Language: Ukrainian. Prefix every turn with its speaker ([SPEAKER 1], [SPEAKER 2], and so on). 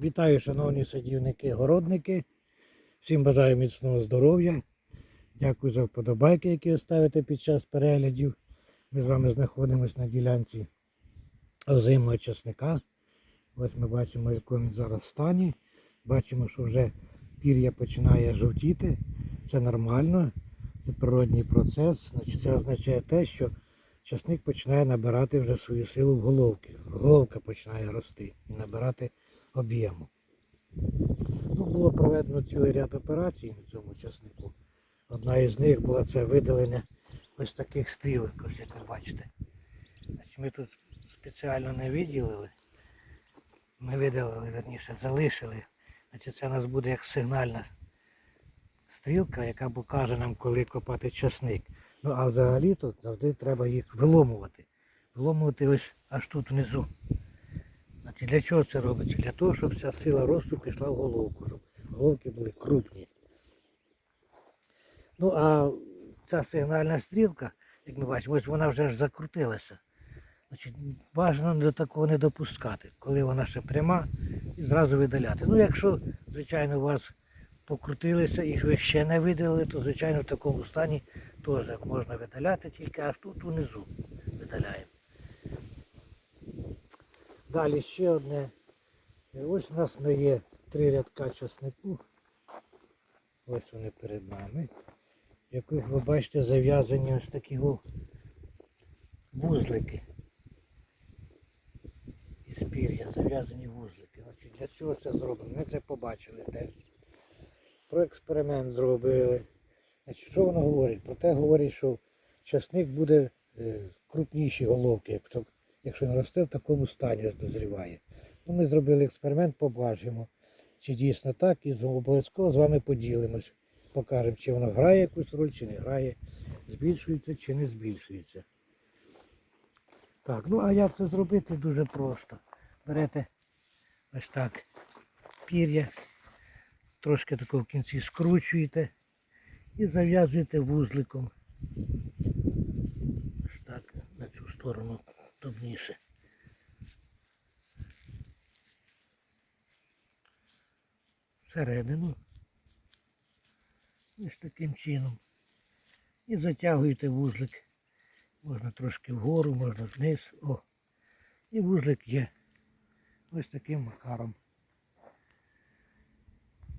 [SPEAKER 1] Вітаю, шановні садівники, городники. Всім бажаю міцного здоров'я. Дякую за вподобайки, які ви ставите під час переглядів. Ми з вами знаходимося на ділянці озимого часника. Ось ми бачимо, в якому він зараз стані. Бачимо, що вже пір'я починає жовтіти. Це нормально, це природній процес. Значить, це означає те, що часник починає набирати вже свою силу в головки. Головка починає рости і набирати об'єму. Ну, було проведено цілий ряд операцій на цьому часнику. Одна із них була це видалення ось таких стрілок, ось як ви бачите. Значить, ми тут спеціально не виділили. Ми видалили, верніше, залишили. Значить, це у нас буде як сигнальна стрілка, яка покаже нам, коли копати часник. Ну а взагалі тут завжди треба їх виломувати. Виломувати ось аж тут внизу. Значить, для чого це робиться? Для того, щоб вся сила росту пішла в головку, щоб головки були крупні. Ну а ця сигнальна стрілка, як ми бачимо, ось вона вже ж закрутилася. Значить, бажано до такого не допускати, коли вона ще пряма і зразу видаляти. Ну, якщо, звичайно, у вас покрутилися і ви ще не видалили, то звичайно в такому стані теж можна видаляти, тільки аж тут унизу видаляємо. Далі ще одне. Ось у нас є три рядка часнику. Ось вони перед нами. В яких ви бачите зав'язані ось такі вузлики. Із пір'я зав'язані вузлики. Значить, для чого це зроблено? Ми це побачили теж. Про експеримент зробили. Значить, що воно говорить? Про те говорить, що часник буде е, крупніші головки, як то- якщо він росте в такому стані, дозріває. Ну, ми зробили експеримент, побачимо, чи дійсно так, і обов'язково з вами поділимось. Покажемо, чи воно грає якусь роль, чи не грає, збільшується чи не збільшується. Так, ну а як це зробити? Дуже просто. Берете ось так пір'я, трошки тако в кінці скручуєте і зав'язуєте вузликом. Ось так, на цю сторону товніше. Всередину. Ось таким чином. І затягуєте вузлик. Можна трошки вгору, можна вниз. О. І вузлик є. Ось таким макаром.